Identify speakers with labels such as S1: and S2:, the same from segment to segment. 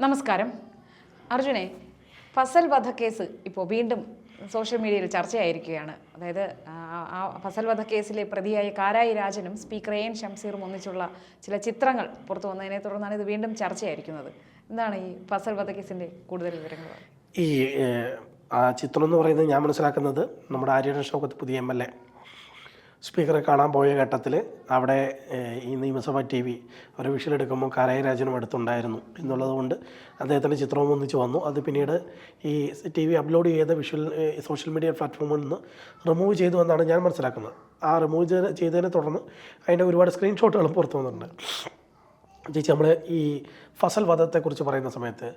S1: നമസ്കാരം. അർജുനെ ഫസൽ വധക്കേസ് ഇപ്പോൾ വീണ്ടും സോഷ്യൽ മീഡിയയിൽ ചർച്ചയായിരിക്കുകയാണ്. അതായത് ആ, ഫസൽ വധ വധക്കേസിലെ പ്രതിയായ കാരായി രാജനും സ്പീക്കർ എൻ ഷംസീറും ഒന്നിച്ചുള്ള ചില ചിത്രങ്ങൾ പുറത്തു വന്നതിനെ തുടർന്നാണ് ഇത് വീണ്ടും ചർച്ചയായിരിക്കുന്നത്. എന്താണ് ഈ ഫസൽ വധക്കേസിന്റെ കൂടുതൽ വിവരങ്ങൾ?
S2: ഈ ആ ചിത്രം എന്ന് പറയുന്നത് ഞാൻ മനസ്സിലാക്കുന്നത് നമ്മുടെ ആര്യൻ ഷൗക്കത്ത് പുതിയ എം എൽ എ സ്പീക്കറെ കാണാൻ പോയ ഘട്ടത്തിൽ അവിടെ ഈ നിയമസഭാ ടി വി ഒരു വിഷലെടുക്കുമ്പോൾ കരയരാജനും കാരായി രാജനും അടുത്തുണ്ടായിരുന്നു എന്നുള്ളതുകൊണ്ട് അദ്ദേഹത്തിന്റെ ചിത്രവും ഒന്നിച്ച് വന്നു. അത് പിന്നീട് ഈ ടി വി അപ്ലോഡ് ചെയ്ത വിഷ്വൽ സോഷ്യൽ മീഡിയ പ്ലാറ്റ്ഫോമിൽ നിന്ന് റിമൂവ് ചെയ്തു എന്നാണ് ഞാൻ മനസ്സിലാക്കുന്നത്. ആ റിമൂവ് ചെയ്ത് ചെയ്തതിനെ തുടർന്ന് അതിന്റെ ഒരുപാട് സ്ക്രീൻഷോട്ടുകളും പുറത്തു വന്നിട്ടുണ്ട്. ചേച്ചി നമ്മൾ ഈ ഫസൽ വധത്തെക്കുറിച്ച് പറയുന്ന സമയത്ത്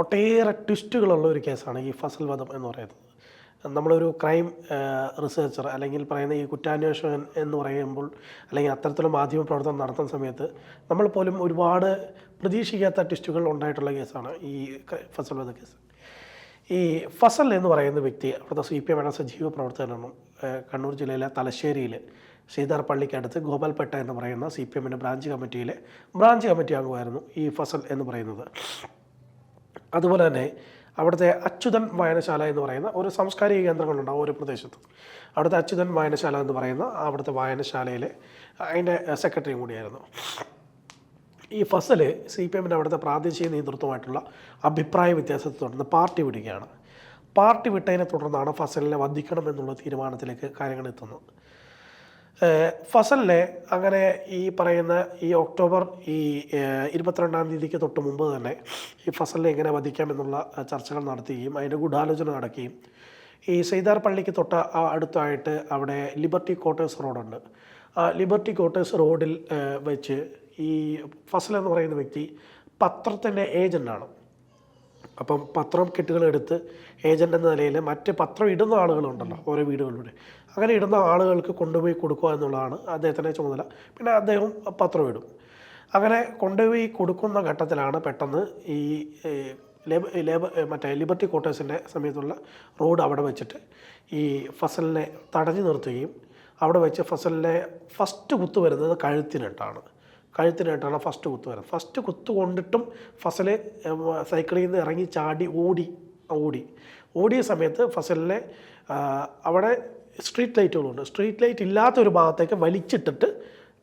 S2: ഒട്ടേറെ ട്വിസ്റ്റുകളുള്ള ഒരു കേസാണ് ഈ ഫസൽ വധം എന്ന് പറയുന്നത്. നമ്മളൊരു ക്രൈം റിസർച്ചർ അല്ലെങ്കിൽ പറയുന്ന ഈ കുറ്റാന്വേഷകൻ എന്ന് പറയുമ്പോൾ അല്ലെങ്കിൽ അത്തരത്തിലുള്ള മാധ്യമ പ്രവർത്തനം നടത്തുന്ന സമയത്ത് നമ്മൾ പോലും ഒരുപാട് പ്രതീക്ഷിക്കാത്ത ട്വിസ്റ്റുകൾ ഉണ്ടായിട്ടുള്ള കേസാണ് ഈ ഫസൽ വധ കേസ്. ഈ ഫസൽ എന്ന് പറയുന്ന വ്യക്തി അവിടുത്തെ സി പി എം സജീവ പ്രവർത്തകനാണ് കണ്ണൂർ ജില്ലയിലെ തലശ്ശേരിയിൽ ശ്രീധർ പള്ളിക്കടുത്ത് ഗോപാൽപേട്ട എന്ന് പറയുന്ന സി പി എമ്മിന്റെ ബ്രാഞ്ച് കമ്മിറ്റിയിലെ ബ്രാഞ്ച് കമ്മിറ്റി അംഗമായിരുന്നു ഈ ഫസൽ എന്ന് പറയുന്നത്. അതുപോലെ തന്നെ അവിടുത്തെ അച്യുതൻ വായനശാല എന്ന് പറയുന്ന ഒരു സാംസ്കാരിക കേന്ദ്രങ്ങളുണ്ടാവും ഒരു പ്രദേശത്ത്. അവിടുത്തെ അച്യുതൻ വായനശാല എന്ന് പറയുന്ന അവിടുത്തെ വായനശാലയിലെ അതിന്റെ സെക്രട്ടറിയും കൂടിയായിരുന്നു. ഈ ഫസൽ സി പി എമ്മിന്റെ അവിടുത്തെ പ്രാദേശിക നേതൃത്വമായിട്ടുള്ള അഭിപ്രായ വ്യത്യാസത്തെ തുടർന്ന് പാർട്ടി വിടുകയാണ്. പാർട്ടി വിട്ടതിനെ തുടർന്നാണ് ഫസലിനെ വധിക്കണം എന്നുള്ള തീരുമാനത്തിലേക്ക് കാര്യങ്ങൾ എത്തുന്നത്. ഫസലിനെ അങ്ങനെ ഈ പറയുന്ന ഈ ഒക്ടോബർ ഈ ഇരുപത്തിരണ്ടാം തീയതിക്ക് തൊട്ട് മുമ്പ് തന്നെ ഈ ഫസലിനെ എങ്ങനെ വധിക്കാം എന്നുള്ള ചർച്ചകൾ നടത്തുകയും അതിന്റെ ഗൂഢാലോചന നടക്കുകയും ഈ സെയ്താർ പള്ളിക്ക് തൊട്ട അടുത്തായിട്ട് അവിടെ ലിബർട്ടി ക്വാർട്ടേഴ്സ് റോഡുണ്ട്. ആ ലിബർട്ടി ക്വാർട്ടേഴ്സ് റോഡിൽ വെച്ച് ഈ ഫസൽ എന്ന് പറയുന്ന വ്യക്തി പത്രത്തിന്റെ ഏജന്റാണ്. അപ്പം പത്രം കെട്ടുകളെടുത്ത് ഏജന്റ് എന്ന നിലയിൽ മറ്റ് പത്രം ഇടുന്ന ആളുകളുണ്ടല്ലോ ഓരോ വീടുകളിലൂടെ. അങ്ങനെ ഇടുന്ന ആളുകൾക്ക് കൊണ്ടുപോയി കൊടുക്കുക എന്നുള്ളതാണ് അദ്ദേഹത്തിന്റെ ചുമതല. പിന്നെ അദ്ദേഹം പത്രം ഇടും. അങ്ങനെ കൊണ്ടുപോയി കൊടുക്കുന്ന ഘട്ടത്തിലാണ് പെട്ടെന്ന് ഈ ലേബർ ലേബ ലേബ മറ്റേ ലിബർട്ടി ക്വാർട്ടേഴ്സിന്റെ സമയത്തുള്ള റോഡ് അവിടെ വെച്ചിട്ട് ഈ ഫസലിനെ തടഞ്ഞു നിർത്തുകയും അവിടെ വെച്ച് ഫസലിനെ ഫസ്റ്റ് കുത്തു വരുന്നത് കഴുത്തിനിട്ടാണ്. കഴുത്തിനായിട്ടാണ് ഫസ്റ്റ് കുത്ത് വരുന്നത്. ഫസ്റ്റ് കുത്ത് കൊണ്ടിട്ടും ഫസലെ സൈക്കിളിൽ നിന്ന് ഇറങ്ങി ചാടി ഓടി ഓടി. ഓടിയ സമയത്ത് ഫസലിനെ അവിടെ സ്ട്രീറ്റ് ലൈറ്റുകളുണ്ട് സ്ട്രീറ്റ് ലൈറ്റ് ഇല്ലാത്ത ഒരു ഭാഗത്തേക്ക് വലിച്ചിട്ടിട്ട്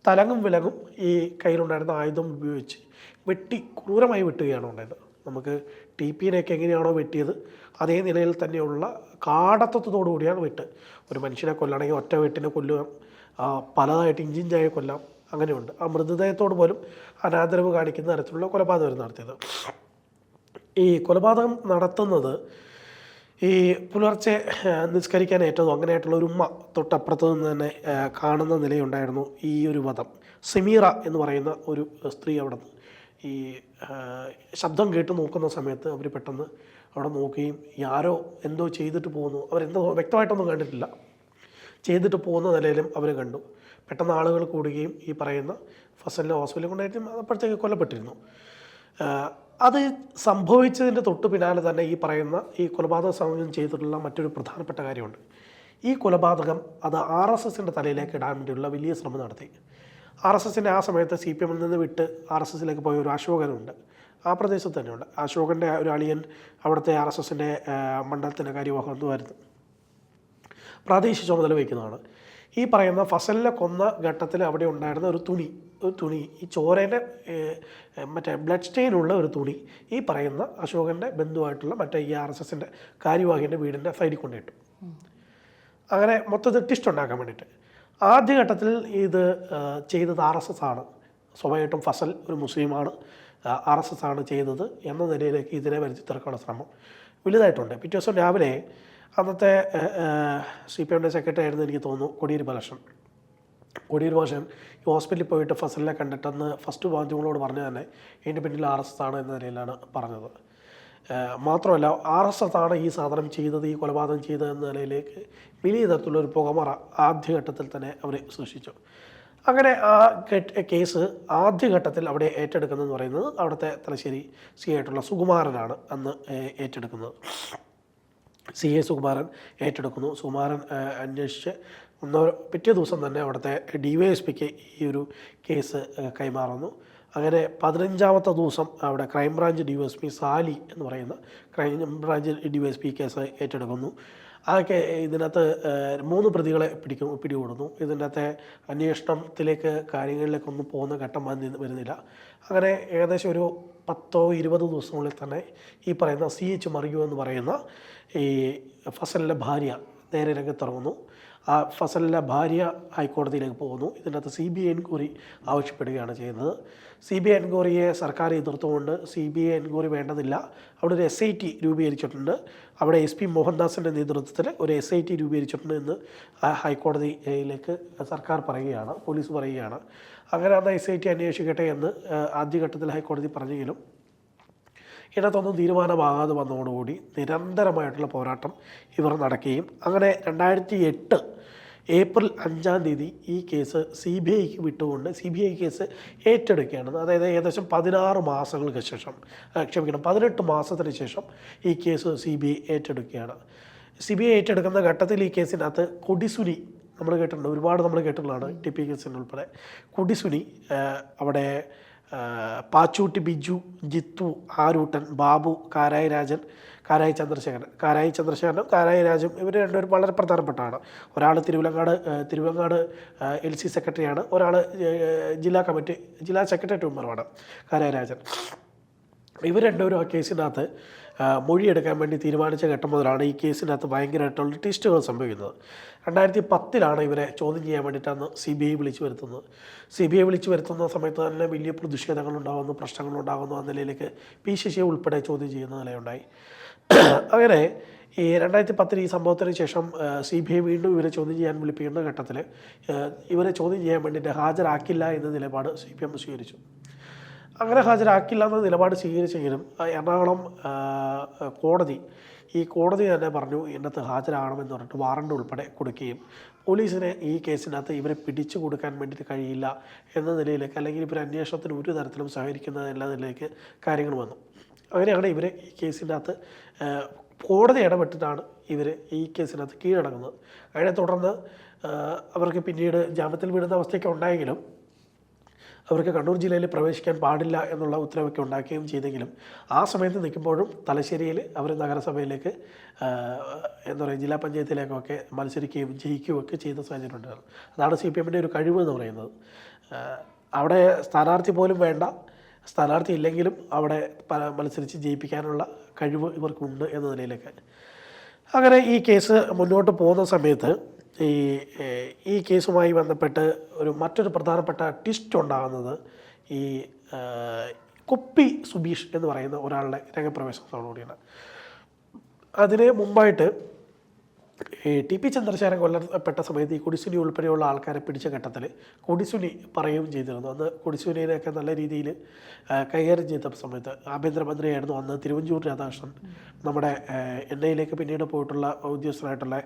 S2: തലങ്ങും വിലങ്ങും ഈ കയ്യിലുണ്ടായിരുന്ന ആയുധം ഉപയോഗിച്ച് വെട്ടി ക്രൂരമായി വെട്ടുകയാണ് ഉണ്ടായത്. നമുക്ക് ടി പിയിലേക്ക് എങ്ങനെയാണോ വെട്ടിയത് അതേ നിലയിൽ തന്നെയുള്ള കാടത്വത്തോടു കൂടിയാണ് വെട്ട്. ഒരു മനുഷ്യനെ കൊല്ലണമെങ്കിൽ ഒറ്റ വെട്ടിനെ കൊല്ലുക പലതായിട്ട് ഇഞ്ചിഞ്ചായി കൊല്ലാം അങ്ങനെയുണ്ട്. ആ മൃതദേഹത്തോട് പോലും അനാദരവ് കാണിക്കുന്ന തരത്തിലുള്ള കൊലപാതകം നടത്തിയത്. ഈ കൊലപാതകം നടത്തുന്നത് ഈ പുലർച്ചെ നിസ്കരിക്കാൻ ഏറ്റവും അങ്ങനെയായിട്ടുള്ള ഒരു ഉമ്മ തൊട്ടപ്പുറത്ത് നിന്ന് തന്നെ കാണുന്ന നിലയുണ്ടായിരുന്നു ഈ ഒരു വധം. സെമീറ എന്ന് പറയുന്ന ഒരു സ്ത്രീ അവിടെ ഈ ശബ്ദം കേട്ട് നോക്കുന്ന സമയത്ത് അവർ പെട്ടെന്ന് അവിടെ നോക്കുകയും ആരോ എന്തോ ചെയ്തിട്ട് പോകുന്നു. അവരെന്തോ വ്യക്തമായിട്ടൊന്നും കണ്ടിട്ടില്ല. ചെയ്തിട്ട് പോകുന്ന നിലയിലും അവർ കണ്ടു. പെട്ടെന്ന് ആളുകൾ കൂടുകയും ഈ പറയുന്ന ഫസലിനെ ഹോസ്പിറ്റലിൽ കൊണ്ടായിട്ട് അപ്പോഴത്തേക്ക് കൊല്ലപ്പെട്ടിരുന്നു. അത് സംഭവിച്ചതിന്റെ തൊട്ട് പിന്നാലെ തന്നെ ഈ പറയുന്ന ഈ കൊലപാതക സമയം ചെയ്തിട്ടുള്ള മറ്റൊരു പ്രധാനപ്പെട്ട കാര്യമുണ്ട്. ഈ കൊലപാതകം അത് ആർ എസ് എസിന്റെ തലയിലേക്ക് ഇടാൻ വേണ്ടിയുള്ള വലിയ ശ്രമം നടത്തി. ആർ എസ് എസിന്റെ ആ സമയത്ത് സി പി എമ്മിൽ നിന്ന് വിട്ട് ആർ എസ് എസിലേക്ക് പോയ ഒരു അശോകനുണ്ട്. ആ പ്രദേശത്ത് തന്നെയുണ്ട്. അശോകന്റെ ഒരു അളിയൻ അവിടുത്തെ ആർ എസ് എസിന്റെ മണ്ഡലത്തിന്റെ കാര്യവാഹം എന്നുമായിരുന്നു പ്രാദേശിക ചുമതല വഹിക്കുന്നതാണ്. ഈ പറയുന്ന ഫസലിനെ കൊന്ന ഘട്ടത്തിൽ അവിടെ ഉണ്ടായിരുന്ന ഒരു തുണി ഒരു തുണി ഈ ചോരേന്റെ മറ്റേ ബ്ലഡ് സ്റ്റെയിനുള്ള ഒരു തുണി ഈ പറയുന്ന അശോകന്റെ ബന്ധുവായിട്ടുള്ള മറ്റേ ഈ ആർ എസ് എസിന്റെ കാര്യവാഹിന്റെ വീടിന്റെ സൈഡിൽ കൊണ്ടിട്ടു അങ്ങനെ മൊത്തത്തിൽ ടിസ്റ്റ് ഉണ്ടാക്കാൻ വേണ്ടിയിട്ട്. ആദ്യഘട്ടത്തിൽ ഇത് ചെയ്തത് ആർ എസ് എസ് ആണ്. സ്വാഭാവികമായിട്ടും ഫസൽ ഒരു മുസ്ലിമാണ്. ആർ എസ് എസ് ആണ് ചെയ്തത് എന്ന നിലയിലേക്ക് ഇതിനെ വരുത്തി തീർക്കാനുള്ള ശ്രമം വലുതായിട്ടുണ്ട്. പിറ്റേ ദിവസം രാവിലെ അന്നത്തെ സി പി എമ്മിന്റെ സെക്രട്ടറി ആയിരുന്നു എനിക്ക് തോന്നുന്നു കൊടിയേരി ബാലകൃഷ്ണൻ. കൊടിയേരി ബാലകൃഷ്ണൻ ഈ ഹോസ്പിറ്റലിൽ പോയിട്ട് ഫസലിനെ കണ്ടിട്ടെന്ന് ഫസ്റ്റ് മാധ്യമങ്ങളോട് പറഞ്ഞു തന്നെ ഇതിന്റെ പിന്നിൽ ആർ എസ് ആണ് എന്ന നിലയിലാണ് പറഞ്ഞത്. മാത്രമല്ല ആർ എസ് എസ് ആണ് ഈ സാധനം ചെയ്തത് ഈ കൊലപാതകം ചെയ്തത് എന്ന നിലയിലേക്ക് വലിയ തരത്തിലുള്ള ഒരു പുകമറ ആദ്യഘട്ടത്തിൽ തന്നെ അവർ സൃഷ്ടിച്ചു. അങ്ങനെ ആ കേസ് ആദ്യഘട്ടത്തിൽ അവിടെ ഏറ്റെടുക്കുന്നതെന്ന് പറയുന്നത് അവിടുത്തെ തലശ്ശേരി സി ആയിട്ടുള്ള സുകുമാരനാണ് അന്ന് ഏറ്റെടുക്കുന്നത്. സി എ സുകുമാരൻ ഏറ്റെടുക്കുന്നു. സുകുമാരൻ അന്വേഷിച്ച് ഒന്നോ പിറ്റേ ദിവസം തന്നെ അവിടുത്തെ ഡി വൈ എസ് പിക്ക് ഈ ഒരു കേസ് കൈമാറുന്നു. അങ്ങനെ പതിനഞ്ചാമത്തെ ദിവസം അവിടെ crime branch D Y S P Sali എന്ന് പറയുന്ന crime branch D Y S P case ഏറ്റെടുക്കുന്നു. ആ കേ ഇതിനകത്ത് മൂന്ന് പ്രതികളെ പിടിക്കും പിടികൂടുന്നു. ഇതിന്റെ അകത്തെ അന്വേഷണത്തിലേക്ക് കാര്യങ്ങളിലേക്കൊന്നും പോകുന്ന ഘട്ടം വന്നി വരുന്നില്ല. അങ്ങനെ ഏകദേശം ഒരു പത്തോ ഇരുപതോ ദിവസങ്ങളിൽ തന്നെ ഈ പറയുന്ന സി എച്ച് മറിയു എന്ന് പറയുന്ന ഈ ഫസലിന്റെ ഭാര്യ നേരെ രംഗത്തിറങ്ങുന്നു. ആ ഫസലിന്റെ ഭാര്യ ഹൈക്കോടതിയിലേക്ക് പോകുന്നു. ഇതിനകത്ത് സി ബി ഐ എൻക്വയറി ആവശ്യപ്പെടുകയാണ് ചെയ്യുന്നത്. സി ബി ഐ എൻക്വയറിയെ സർക്കാർ എതിർത്തുകൊണ്ട് സി ബി ഐ എൻക്വയറി വേണ്ടതില്ല. അവിടെ ഒരു എസ് ഐ ടി രൂപീകരിച്ചിട്ടുണ്ട്. അവിടെ എസ് പി മോഹൻദാസിന്റെ നേതൃത്വത്തിൽ ഒരു എസ് ഐ ടി രൂപീകരിച്ചിട്ടുണ്ട് എന്ന് ഹൈക്കോടതിയിലേക്ക് സർക്കാർ പറയുകയാണ് പോലീസ് പറയുകയാണ്. അങ്ങനെ അന്ന് എസ് ഐ ടി അന്വേഷിക്കട്ടെ എന്ന് ആദ്യഘട്ടത്തിൽ ഹൈക്കോടതി പറഞ്ഞെങ്കിലും ഇതിനകത്തൊന്നും തീരുമാനമാകാതെ വന്നതോടുകൂടി നിരന്തരമായിട്ടുള്ള പോരാട്ടം ഇവർ നടക്കുകയും അങ്ങനെ രണ്ടായിരത്തി എട്ട് ഏപ്രിൽ അഞ്ചാം തീയതി ഈ കേസ് സി ബി ഐക്ക് വിട്ടുകൊണ്ട് സി ബി ഐ കേസ് ഏറ്റെടുക്കുകയാണ് അതായത് ഏകദേശം പതിനാറ് മാസങ്ങൾക്ക് ശേഷം ക്ഷമിക്കണം പതിനെട്ട് മാസത്തിന് ശേഷം ഈ കേസ് സി ബി ഐ ഏറ്റെടുക്കുകയാണ്. സി ബി ഐ ഏറ്റെടുക്കുന്ന ഘട്ടത്തിൽ ഈ കേസിനകത്ത് കൊടിസുനി നമ്മൾ കേട്ടിട്ടുണ്ട് ഒരുപാട് നമ്മൾ കേട്ടിട്ടുള്ളതാണ് ടി പി കേസിനുൾപ്പെടെ. കൊടിസുനി അവിടെ പാച്ചൂട്ടി ബിജു ജിത്തു ആരൂട്ടൻ ബാബു കാരായി രാജൻ കാരായി ചന്ദ്രശേഖരൻ. കാരായി ചന്ദ്രശേഖരനും കാരായി രാജും ഇവർ രണ്ടുപേരും വളരെ പ്രധാനപ്പെട്ടാണ് ഒരാൾ തിരുവിലങ്ങാട് തിരുവല്ലങ്ങാട് എൽ സി സെക്രട്ടറിയാണ്. ഒരാൾ ജില്ലാ കമ്മിറ്റി ജില്ലാ സെക്രട്ടറി മെമ്പറുമാണ് കാരായി രാജൻ. ഇവർ രണ്ടുപേരും ആ കേസിനകത്ത് മൊഴിയെടുക്കാൻ വേണ്ടി തീരുമാനിച്ച ഘട്ടം മുതലാണ് ഈ കേസിനകത്ത് ഭയങ്കരമായിട്ടുള്ള ട്വിസ്റ്റുകൾ സംഭവിക്കുന്നത്. രണ്ടായിരത്തി പത്തിലാണ് ഇവരെ ചോദ്യം ചെയ്യാൻ വേണ്ടിയിട്ടാണ് സി ബി ഐ വിളിച്ചു വരുത്തുന്നത്. സി ബി ഐ വിളിച്ചു വരുത്തുന്ന സമയത്ത് തന്നെ വലിയ പ്രശ്നങ്ങൾ ഉണ്ടാകുന്നു ആ നിലയിലേക്ക് പി ശശിയെ ഉൾപ്പെടെ ചോദ്യം ചെയ്യുന്ന നിലയുണ്ടായി. അങ്ങനെ ഈ രണ്ടായിരത്തി പത്തിൽ ഈ സംഭവത്തിന് ശേഷം സി ബി ഐ വീണ്ടും ഇവരെ ചോദ്യം ചെയ്യാൻ വിളിപ്പിക്കുന്ന ഘട്ടത്തിൽ ഇവരെ ചോദ്യം ചെയ്യാൻ വേണ്ടിയിട്ട് ഹാജരാക്കില്ല എന്ന നിലപാട് സി പി എം സ്വീകരിച്ചു. അങ്ങനെ ഹാജരാക്കില്ല എന്ന നിലപാട് സ്വീകരിച്ചെങ്കിലും എറണാകുളം കോടതി ഈ കോടതി തന്നെ പറഞ്ഞു ഇന്നത്തെ ഹാജരാകണമെന്ന് പറഞ്ഞിട്ട് വാറണ്ട് ഉൾപ്പെടെ കൊടുക്കുകയും പോലീസിനെ ഈ കേസിനകത്ത് ഇവരെ പിടിച്ചു കൊടുക്കാൻ വേണ്ടിയിട്ട് കഴിയില്ല എന്ന നിലയിലേക്ക് അല്ലെങ്കിൽ ഇവർ അന്വേഷണത്തിന് ഒരു തരത്തിലും സഹകരിക്കുന്ന എന്ന നിലയിലേക്ക് കാര്യങ്ങൾ വന്നു. അങ്ങനെയാണ് ഇവർ ഈ കേസിനകത്ത് കോടതി ഇടപെട്ടിട്ടാണ് ഇവർ ഈ കേസിനകത്ത് കീഴടങ്ങുന്നത്. അതിനെ തുടർന്ന് അവർക്ക് പിന്നീട് ജാമ്യത്തിൽ വിടുന്ന അവസ്ഥയൊക്കെ ഉണ്ടായെങ്കിലും അവർക്ക് കണ്ണൂർ ജില്ലയിൽ പ്രവേശിക്കാൻ പാടില്ല എന്നുള്ള ഉത്തരവൊക്കെ ഉണ്ടാക്കുകയും ചെയ്തെങ്കിലും ആ സമയത്ത് നിൽക്കുമ്പോഴും തലശ്ശേരിയിൽ അവർ നഗരസഭയിലേക്ക് എന്താ പറയുക ജില്ലാ പഞ്ചായത്തിലേക്കൊക്കെ മത്സരിക്കുകയും ജയിക്കുകയും ഒക്കെ ചെയ്ത സാഹചര്യം ഉണ്ടായിരുന്നു അതാണ് സി പി എമ്മിന്റെ ഒരു കഴിവ് എന്ന് പറയുന്നത്. അവിടെ സ്ഥാനാർത്ഥി പോലും വേണ്ട. സ്ഥാനാർത്ഥി ഇല്ലെങ്കിലും അവിടെ മത്സരിച്ച് ജയിപ്പിക്കാനുള്ള കഴിവ് ഇവർക്കുണ്ട് എന്ന നിലയിലേക്ക്. അങ്ങനെ ഈ കേസ് മുന്നോട്ട് പോകുന്ന സമയത്ത് ഈ ഈ കേസുമായി ബന്ധപ്പെട്ട് ഒരു മറ്റൊരു പ്രധാനപ്പെട്ട ട്വിസ്റ്റ് ഉണ്ടാകുന്നത് ഈ കുപ്പി സുബീഷ് എന്ന് പറയുന്ന ഒരാളുടെ രംഗപ്രവേശനത്തോടുകൂടിയാണ്. അതിന് മുമ്പായിട്ട് ടി പി ചന്ദ്രശേഖരൻ കൊല്ലപ്പെട്ട സമയത്ത് ഈ കൊടിസുനി ഉൾപ്പെടെയുള്ള ആൾക്കാരെ പിടിച്ച ഘട്ടത്തിൽ കൊടിസുനി പറയുകയും ചെയ്തിരുന്നു. അന്ന് കൊടിസുനിനെയൊക്കെ നല്ല രീതിയിൽ കൈകാര്യം ചെയ്ത സമയത്ത് ആഭ്യന്തരമന്ത്രിയായിരുന്നു അന്ന് തിരുവഞ്ചൂർ രാധാകൃഷ്ണൻ. നമ്മുടെ എൻ ഐയിലേക്ക് പിന്നീട് പോയിട്ടുള്ള ഉദ്യോഗസ്ഥനായിട്ടുള്ള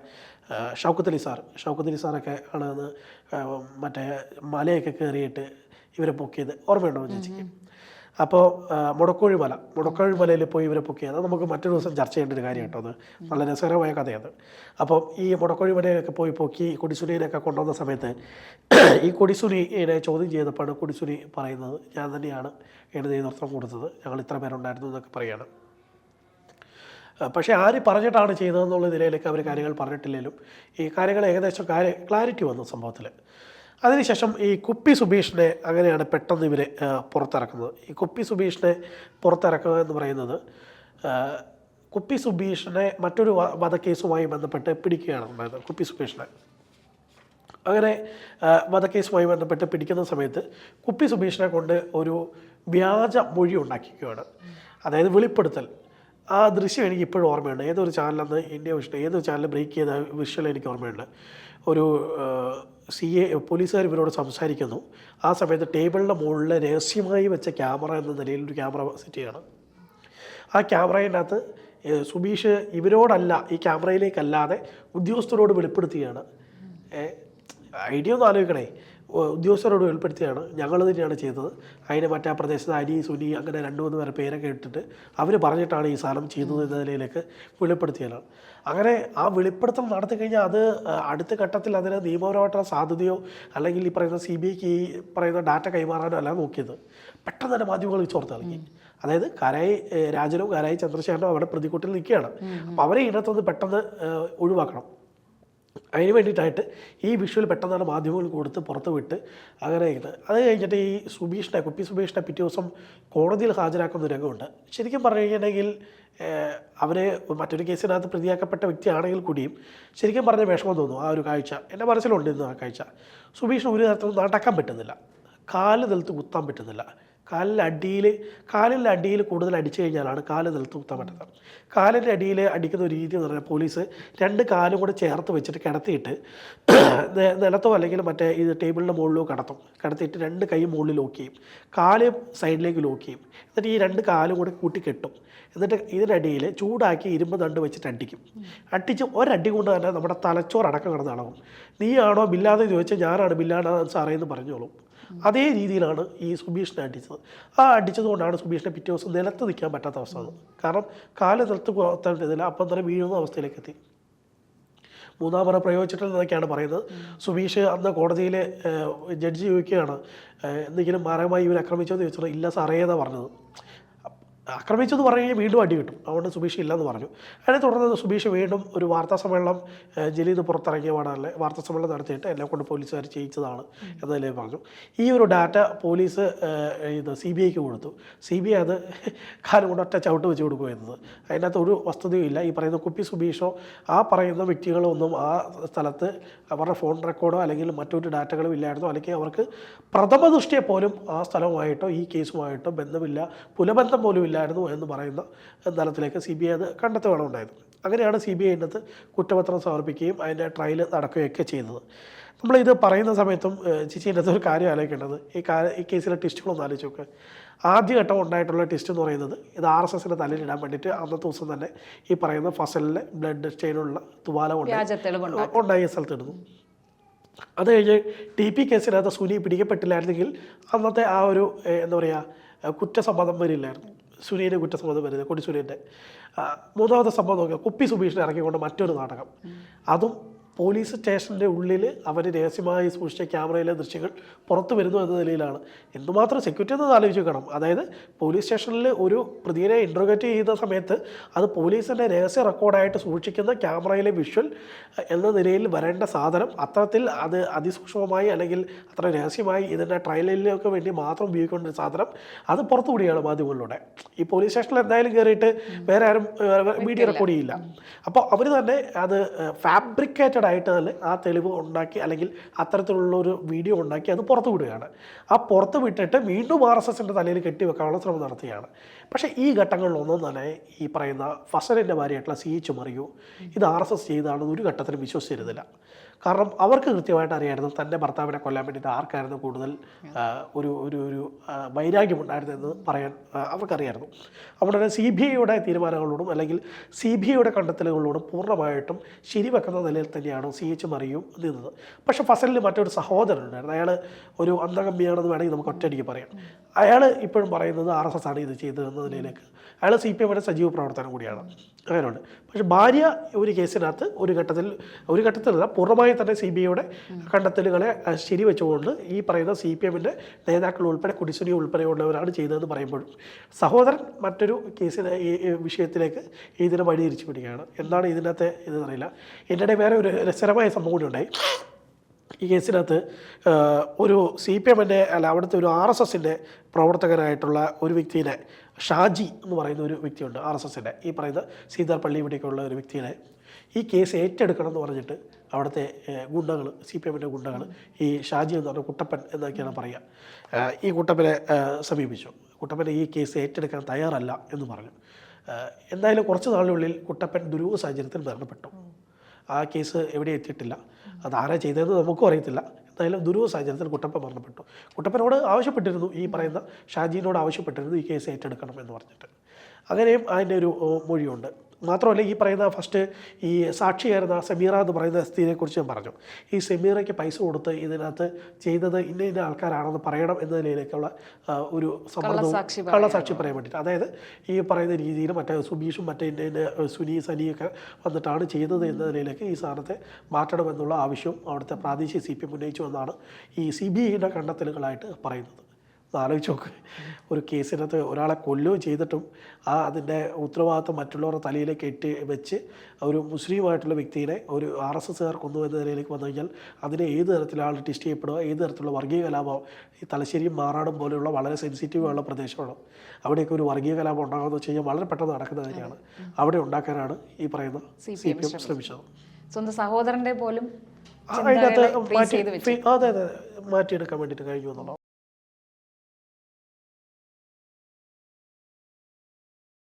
S2: ഷൗക്കത്ത് അലി സാർ. ഷൗക്കത്ത് അലി സാറൊക്കെ ആണ് അന്ന് മറ്റേ മലയൊക്കെ കയറിയിട്ട് ഇവരെ പൊക്കിയത്. ഓർമ്മയുണ്ടോ ചേച്ചിക്ക്? അപ്പോൾ മുടക്കോഴി മല. മുടക്കോഴി മലയിൽ പോയി ഇവരെ പൊക്കിയത് നമുക്ക് മറ്റൊരു ദിവസം ചർച്ച ചെയ്യേണ്ട ഒരു കാര്യം കേട്ടോ അത്. നല്ല രസകരമായ കഥയാണ് അപ്പോൾ ഈ മുടക്കോഴി മലയിലൊക്കെ പോയി പൊക്കി കൊടിസുനിയിലൊക്കെ കൊണ്ടുവന്ന സമയത്ത് ഈ കൊടിസുനിയെ ചോദ്യം ചെയ്തപ്പോഴാണ് കൊടിസുനി പറയുന്നത് ഞാൻ തന്നെയാണ് എഴുതി നേതൃത്വം കൊടുത്തത്. ഞങ്ങൾ ഇത്ര പേരുണ്ടായിരുന്നു എന്നൊക്കെ പറയുകയാണ്. പക്ഷേ ആര് പറഞ്ഞിട്ടാണ് ചെയ്തതെന്നുള്ള നിലയിലേക്ക് അവർ കാര്യങ്ങൾ പറഞ്ഞിട്ടില്ലെങ്കിലും ഈ കാര്യങ്ങൾ ഏകദേശം ക്ലാരിറ്റി വന്നു സംഭവത്തിൽ. അതിനുശേഷം ഈ കുപ്പി സുബീഷിനെ അങ്ങനെയാണ് പെട്ടെന്ന് ഇവർ പുറത്തിറക്കുന്നത്. ഈ കുപ്പി സുബീഷിനെ പുറത്തിറക്കുക എന്ന് പറയുന്നത് കുപ്പി സുബീഷിനെ മറ്റൊരു വധക്കേസുമായി ബന്ധപ്പെട്ട് പിടിക്കുകയാണ് ഉണ്ടായത് കുപ്പി സുബീഷിനെ. അങ്ങനെ വധക്കേസുമായി ബന്ധപ്പെട്ട് പിടിക്കുന്ന സമയത്ത് കുപ്പി സുബീഷിനെ കൊണ്ട് ഒരു വ്യാജ മൊഴി ഉണ്ടാക്കിക്കുകയാണ് അതായത് വെളിപ്പെടുത്തൽ. ആ ദൃശ്യം എനിക്ക് ഇപ്പോഴും ഓർമ്മയുണ്ട്. ഏതൊരു ചാനലെന്ന് ഇന്ത്യ വിഷ്ണു ഏതൊരു ചാനൽ ബ്രേക്ക് ചെയ്ത വിഷ്വൽ എനിക്ക് ഓർമ്മയുണ്ട്. ഒരു സി എ പോലീസുകാർ ഇവരോട് സംസാരിക്കുന്നു. ആ സമയത്ത് ടേബിളിന്റെ മുകളിൽ രഹസ്യമായി വെച്ച ക്യാമറ എന്ന നിലയിൽ ഒരു ക്യാമറ സെറ്റ് ചെയ്യണം. ആ ക്യാമറയിനകത്ത് സുബീഷ് ഇവരോടല്ല ഈ ക്യാമറയിലേക്കല്ലാതെ ഉദ്യോഗസ്ഥരോട് വെളിപ്പെടുത്തുകയാണ്. ഐഡിയ ഒന്ന് ആലോചിക്കണേ. ഉദ്യോഗസ്ഥരോട് വെളിപ്പെടുത്തിയാണ്. ഞങ്ങൾ തന്നെയാണ് ചെയ്തത്. അതിന് മറ്റേ ആ പ്രദേശത്ത് അനി സുനി അങ്ങനെ രണ്ട് മൂന്ന് പേരെ പേരൊക്കെ ഇട്ടിട്ട് അവർ പറഞ്ഞിട്ടാണ് ഈ സാധനം ചെയ്തത് എന്ന നിലയിലേക്ക് വെളിപ്പെടുത്തിയതാണ്. അങ്ങനെ ആ വെളിപ്പെടുത്തൽ നടത്തി കഴിഞ്ഞാൽ അത് അടുത്ത ഘട്ടത്തിൽ അതിന് നിയമപരമായിട്ടുള്ള സാധ്യതയോ അല്ലെങ്കിൽ ഈ പറയുന്ന സി ബി ഐക്ക് ഈ പറയുന്ന ഡാറ്റ കൈമാറാനോ അല്ല നോക്കിയത്. പെട്ടെന്ന് തന്നെ മാധ്യമങ്ങൾ ചോർത്തിറങ്ങി അതായത് കാരായി രാജനും കാരായി ചന്ദ്രശേഖരനും അവിടെ പ്രതിക്കൂട്ടിൽ നിൽക്കുകയാണ്. അപ്പോൾ അവരെ ഇതിനകത്തുനിന്ന് പെട്ടെന്ന് ഒഴിവാക്കണം. അതിന് വേണ്ടിയിട്ടായിട്ട് ഈ വിഷ്വൽ പെട്ടെന്നാണ് മാധ്യമങ്ങൾ കൊടുത്ത് പുറത്ത് വിട്ട് അങ്ങനെ ഇത് അത് കഴിഞ്ഞിട്ട് ഈ സുബീഷിനെ കുപ്പി സുബീഷിനെ പിറ്റേ ദിവസം കോടതിയിൽ ഹാജരാക്കുന്ന രംഗമുണ്ട്. ശരിക്കും പറഞ്ഞു കഴിഞ്ഞിട്ടുണ്ടെങ്കിൽ അവരെ മറ്റൊരു കേസിനകത്ത് പ്രതിയാക്കപ്പെട്ട വ്യക്തിയാണെങ്കിൽ കൂടിയും ശരിക്കും പറഞ്ഞ വിഷമം തോന്നും ആ ഒരു കാഴ്ച. എന്റെ മനസ്സിലുണ്ട് ഇന്ന് ആ കാഴ്ച. സുബീഷിന് ഒരു തരത്തിലും നടക്കാൻ പറ്റുന്നില്ല. കാൽ നിലത്ത് കുത്താൻ പറ്റുന്നില്ല. കാലിന്റെ അടിയിൽ കാലിന്റെ അടിയിൽ കൂടുതൽ അടിച്ചു കഴിഞ്ഞാലാണ് കാൽ നിലത്ത് കുത്താൻ പറ്റുന്നത്. കാലിന്റെ അടിയിൽ അടിക്കുന്ന ഒരു രീതി എന്ന് പറഞ്ഞാൽ പോലീസ് രണ്ട് കാലും കൂടെ ചേർത്ത് വെച്ചിട്ട് കിടത്തിയിട്ട് നിലത്തോ അല്ലെങ്കിൽ മറ്റേ ഇത് ടേബിളിന്റെ മുകളിലോ കടത്തും. കിടത്തിയിട്ട് രണ്ട് കൈ മുകളിൽ ലോക്ക് ചെയ്യും. കാൽ സൈഡിലേക്ക് ലോക്ക് ചെയ്യും. എന്നിട്ട് ഈ രണ്ട് കാലും കൂടെ കൂട്ടി കെട്ടും. എന്നിട്ട് ഇതിനടിയിൽ ചൂടാക്കി ഇരുമ്പ് തണ്ട് വെച്ചിട്ട് അടിക്കും. അടിച്ച് ഒരടി കൊണ്ട് തന്നെ നമ്മുടെ തലച്ചോറടക്കം കിടന്ന് അളവും നീയാണോ ബില്ലാതെ ചോദിച്ചാൽ ഞാനാണ് ബില്ലാതെ സാറേ എന്ന് പറഞ്ഞോളും. അതേ രീതിയിലാണ് ഈ സുബീഷിനെ അടിച്ചത്. ആ അടിച്ചത് കൊണ്ടാണ് സുബീഷിനെ പിറ്റേ ദിവസം നിലത്ത് നിൽക്കാൻ പറ്റാത്ത അവസ്ഥ വന്നത്. കാരണം കാൽ നിലത്ത് തന്നില്ല അപ്പം തന്നെ വീഴുന്ന അവസ്ഥയിലേക്ക് എത്തി മൂന്നാം പറ പ്രയോഗിച്ചിട്ടില്ലെന്നൊക്കെയാണ് പറയുന്നത്. സുബീഷ് അന്ന് കോടതിയിലെ ജഡ്ജി ചോദിക്കുകയാണ് എന്തെങ്കിലും മാരകമായി ഇവർ ആക്രമിച്ചോ എന്ന് ചോദിച്ചത് ഇല്ല സാറേ എന്നാണ് പറഞ്ഞത്. ആക്രമിച്ചെന്ന് പറഞ്ഞു കഴിഞ്ഞാൽ വീണ്ടും അടി കിട്ടും. അതുകൊണ്ട് സുബീഷ് ഇല്ലെന്ന് പറഞ്ഞു. അതിനെ തുടർന്ന് സുബീഷ് വീണ്ടും ഒരു വാർത്താ സമ്മേളനം ജലീദ് പുറത്തിറങ്ങിയ പാടല്ലേ വാർത്താ സമ്മേളനം നടത്തിയിട്ട് എന്നെ കൊണ്ട് പോലീസുകാർ ചെയ്യിച്ചതാണ് എന്നതിലേക്ക് പറഞ്ഞു. ഈ ഒരു ഡാറ്റ പോലീസ് ഇത് സി ബി ഐക്ക് കൊടുത്തു. സി ബി ഐ അത് കാലം കൊണ്ട് ഒറ്റ ചവിട്ട് വെച്ച് കൊടുക്കുകയെന്നത് അതിനകത്ത് ഒരു വസ്തുതയും ഇല്ല. ഈ പറയുന്ന കുപ്പി സുബീഷോ ആ പറയുന്ന വ്യക്തികളോ ഒന്നും ആ സ്ഥലത്ത് അവരുടെ ഫോൺ റെക്കോർഡോ അല്ലെങ്കിൽ മറ്റൊരു ഡാറ്റകളും ഇല്ലായിരുന്നു. അല്ലെങ്കിൽ അവർക്ക് പ്രഥമ ദൃഷ്ടിയെ പോലും ആ സ്ഥലവുമായിട്ടോ ഈ കേസുമായിട്ടോ ബന്ധമില്ല. പുലബന്ധം പോലും ഇല്ലായിരുന്നു എന്ന് പറയുന്ന തലത്തിലേക്ക് സി ബി ഐ അത് കണ്ടെത്തുകയാണ് ഉണ്ടായത്. അങ്ങനെയാണ് സി ബി ഐ ഇതിനകത്ത് കുറ്റപത്രം സമർപ്പിക്കുകയും അതിന്റെ ട്രയൽ നടക്കുകയൊക്കെ ചെയ്തത്. നമ്മളിത് പറയുന്ന സമയത്തും ചിച്ചിന്റെ ചേച്ചി ഒരു കാര്യം ആലോചിക്കേണ്ടത്. ഈ കാ ഈ കേസിലെ ടെസ്റ്റുകളൊന്ന് ആലോചിച്ച് നോക്കുക ആദ്യഘട്ടം ഉണ്ടായിട്ടുള്ള ടെസ്റ്റ് എന്ന് പറയുന്നത് ഇത് ആർ എസ് എസിന്റെ തലയിലിടാൻ വേണ്ടിയിട്ട് അന്നത്തെ ദിവസം തന്നെ ഈ പറയുന്ന ഫസലിലെ ബ്ലഡ് സ്റ്റെയിനുള്ള തുവാല ഉണ്ടായ സ്ഥലത്ത് ഇടുന്നു. അത് കഴിഞ്ഞ് ടി പി കേസിനകത്ത് സുനി പിടിക്കപ്പെട്ടില്ലായിരുന്നെങ്കിൽ അന്നത്തെ ആ ഒരു എന്താ പറയുക കുറ്റസമ്മതം വരില്ലായിരുന്നു. സുനീന്റെ കുറ്റസമ്മതം വരുന്നത് കൊടി സുനീന്റെ ആ, മൂന്നാമത്തെ സംഭവം നോക്കുക കുപ്പി സുബീഷിനെ ഇറക്കിക്കൊണ്ട് മറ്റൊരു നാടകം. അതും പോലീസ് സ്റ്റേഷന്റെ ഉള്ളിൽ അവർ രഹസ്യമായി സൂക്ഷിച്ച ക്യാമറയിലെ ദൃശ്യങ്ങൾ പുറത്തു വരുന്നു എന്ന നിലയിലാണ്. എന്തുമാത്രം സെക്യൂരിറ്റി എന്നത് ആലോചിച്ച് അതായത് പോലീസ് സ്റ്റേഷനിൽ ഒരു പ്രതിയെ ഇൻട്രോഗേറ്റ് ചെയ്യുന്ന സമയത്ത് അത് പോലീസിന്റെ രഹസ്യ റെക്കോർഡായിട്ട് സൂക്ഷിക്കുന്ന ക്യാമറയിലെ വിഷ്വൽ എന്ന നിലയിൽ വരേണ്ട സാധനം അത്തരത്തിൽ അത് അതിസൂക്ഷ്മമായി അല്ലെങ്കിൽ അത്ര രഹസ്യമായി ഇതിന്റെ ട്രയലിലൊക്കെ വേണ്ടി മാത്രം ഉപയോഗിക്കേണ്ട ഒരു സാധനം അത് പുറത്തുകൂടിയാണ് മാധ്യമങ്ങളിലൂടെ. ഈ പോലീസ് സ്റ്റേഷനിൽ എന്തായാലും കയറിയിട്ട് വേറെ ആരും മീഡിയ റെക്കോർഡ് ചെയ്യില്ല. അപ്പോൾ അവർ തന്നെ അത് ഫാബ്രിക്കേറ്റഡ് ആയിട്ട് തന്നെ ആ തെളിവ് ഉണ്ടാക്കി അല്ലെങ്കിൽ അത്തരത്തിലുള്ള ഒരു വീഡിയോ ഉണ്ടാക്കി അത് പുറത്തു വിടുകയാണ്. ആ പുറത്ത് വിട്ടിട്ട് വീണ്ടും ആർ എസ് എസിന്റെ തലയിൽ കെട്ടിവെക്കാനുള്ള ശ്രമം നടത്തുകയാണ്. പക്ഷേ ഈ ഘട്ടങ്ങളിലൊന്നും തന്നെ ഈ പറയുന്ന ഫസലിന്റെ ഭാര്യയായിട്ടുള്ള സി എച്ച് മറിയോ ഇത് ആർ എസ് എസ് ചെയ്താണെന്ന് ഒരു ഘട്ടത്തിലും വിശ്വസിച്ചിരുന്നില്ല. കാരണം അവർക്ക് കൃത്യമായിട്ട് അറിയായിരുന്നു തന്റെ ഭർത്താവിനെ കൊല്ലാൻ വേണ്ടിയിട്ട് ആർക്കായിരുന്നു കൂടുതൽ ഒരു ഒരു ഒരു വൈരാഗ്യമുണ്ടായിരുന്നതെന്ന് പറയാൻ അവർക്കറിയായിരുന്നു. അവിടെ സി ബി ഐയുടെ തീരുമാനങ്ങളോടും അല്ലെങ്കിൽ സി ബി ഐയുടെ കണ്ടെത്തലുകളോടും പൂർണമായിട്ടും ശരിവെക്കുന്ന നിലയിൽ തന്നെയാണ് സി എച്ച് മറിയും നിന്നത്. പക്ഷേ ഫസലിന് മറ്റൊരു സഹോദരൻ ഉണ്ടായിരുന്നു. അയാൾ ഒരു അന്തകമ്മിയാണെന്ന് വേണമെങ്കിൽ നമുക്ക് ഒറ്റയടിക്ക് പറയാം. അയാൾ ഇപ്പോഴും പറയുന്നത് ആർ എസ് എസ് ആണ് ഇത് ചെയ്തത് എന്ന നിലയിലേക്ക് അയാൾ സി പി എമ്മിന്റെ സജീവ പ്രവർത്തനം കൂടിയാണ്. അങ്ങനെയുണ്ട്. പക്ഷെ ഭാര്യ ഒരു കേസിനകത്ത് ഒരു ഘട്ടത്തിൽ ഒരു ഘട്ടത്തിലല്ല പൂർണമായി തന്നെ സി ബി ഐയുടെ കണ്ടെത്തലുകളെ ശരിവെച്ചുകൊണ്ട് ഈ പറയുന്ന സി പി എമ്മിന്റെ നേതാക്കൾ ഉൾപ്പെടെ കുടിശ്ശേരി ഉൾപ്പെടെയുള്ളവരാണ് ചെയ്തതെന്ന് പറയുമ്പോഴും സഹോദരൻ മറ്റൊരു കേസിന് ഈ വിഷയത്തിലേക്ക് ഇതിനെ വഴി തിരിച്ചു വിടുകയാണ്. എന്താണ് ഇതിനകത്തെ ഇതെന്നറിയില്ല എന്റെ വേറെ ഒരു രസകരമായ സംഭവം കൂടി ഉണ്ടായി. ഈ കേസിനകത്ത് ഒരു സി പി എമ്മിന്റെ അല്ല അവിടുത്തെ ഒരു ആർ എസ് എസിന്റെ പ്രവർത്തകനായിട്ടുള്ള ഒരു വ്യക്തിനെ ഷാജി എന്ന് പറയുന്ന ഒരു വ്യക്തിയുണ്ട് ആർ എസ് എസിന്റെ ഈ പറയുന്ന സീതാർ പള്ളി ഇവിടേക്കുള്ള ഒരു വ്യക്തിയുടെ ഈ കേസ് ഏറ്റെടുക്കണം എന്ന് പറഞ്ഞിട്ട് അവിടുത്തെ ഗുണ്ടകൾ സി പി എമ്മിന്റെ ഗുണ്ടകൾ ഈ ഷാജി എന്ന് പറഞ്ഞ കുട്ടപ്പൻ എന്നൊക്കെയാണ് പറയുക. ഈ കുട്ടപ്പനെ സമീപിച്ചു. കുട്ടപ്പനെ ഈ കേസ് ഏറ്റെടുക്കാൻ തയ്യാറല്ല എന്ന് പറഞ്ഞു. എന്തായാലും കുറച്ച് നാളിനുള്ളിൽ കുട്ടപ്പൻ ദുരൂഹ സാഹചര്യത്തിൽ മരണപ്പെട്ടു. ആ കേസ് എവിടെ എത്തിയിട്ടില്ല. അത് ആരാ ചെയ്തതെന്ന് നമുക്കും അറിയത്തില്ല. എന്തായാലും ദുരൂഹ സാഹചര്യത്തിൽ കുട്ടപ്പൻ മരണപ്പെട്ടു. കുട്ടപ്പനോട് ആവശ്യപ്പെട്ടിരുന്നു ഈ പറയുന്ന ഷാജിനോട് ആവശ്യപ്പെട്ടിരുന്നു ഈ കേസ് ഏറ്റെടുക്കണം എന്ന് പറഞ്ഞിട്ട്. അങ്ങനെയും അതിന്റെ ഒരു മൊഴിയുണ്ട്. മാത്രമല്ല ഈ പറയുന്ന ഫസ്റ്റ് ഈ സാക്ഷിയായിരുന്ന സെമീറ എന്ന് പറയുന്ന സ്ത്രീയെക്കുറിച്ച് ഞാൻ പറഞ്ഞു. ഈ സെമീറയ്ക്ക് പൈസ കൊടുത്ത് ഇതിനകത്ത് ചെയ്തത് ഇന്ന ഇന്ന ആൾക്കാരാണെന്ന് പറയണം എന്ന നിലയിലേക്കുള്ള ഒരു സമ്മർദ്ദവും
S1: കള്ളസാക്ഷി
S2: പറയാൻ വേണ്ടിയിട്ട് അതായത് ഈ പറയുന്ന രീതിയിൽ മറ്റേ സുബീഷും മറ്റേ ഇന്ന ഇന്ന സുനി സനിയൊക്കെ വന്നിട്ടാണ് ചെയ്തത് എന്ന നിലയിലേക്ക് ഈ സാധനത്തെ മാറ്റണമെന്നുള്ള ആവശ്യവും അവിടുത്തെ പ്രാദേശിക സി പി എം ഉന്നയിച്ചു എന്നാണ് ഈ സി ബി ഐയുടെ കണ്ടെത്തലുകളായിട്ട് പറയുന്നത്. ആലോചിച്ച് നോക്ക്. ഒരു കേസിനകത്ത് ഒരാളെ കൊല്ലുകയും ചെയ്തിട്ടും ആ അതിന്റെ ഉത്തരവാദിത്വം മറ്റുള്ളവരുടെ തലയിലേക്ക് ഇട്ട് വെച്ച് ഒരു മുസ്ലിമായിട്ടുള്ള വ്യക്തിയെ ഒരു ആർ എസ് എസ്സുകാർ കൊന്നു എന്ന നിലയിലേക്ക് വന്നു കഴിഞ്ഞാൽ അതിനെ ഏത് തരത്തിലാണ് ടെസ്റ്റ് ചെയ്യപ്പെടുക ഏത് തരത്തിലുള്ള വർഗീയ കലാപം ഈ തലശ്ശേരിയും മാറാടും പോലെയുള്ള വളരെ സെൻസിറ്റീവായുള്ള പ്രദേശമാണ്. അവിടെയൊക്കെ ഒരു വർഗീയ കലാപം ഉണ്ടാകുമെന്ന് വെച്ച് കഴിഞ്ഞാൽ വളരെ പെട്ടെന്ന് നടക്കുന്ന കാര്യമാണ്. അവിടെ ഉണ്ടാക്കാനാണ് ഈ പറയുന്ന സി പി എം ശ്രമിച്ചത്.
S1: സ്വന്തം സഹോദരന്റെ പോലും
S2: അതെ അതെ. മാറ്റിയെടുക്കാൻ വേണ്ടിയിട്ട് കഴിഞ്ഞു എന്നുള്ളതാണ്.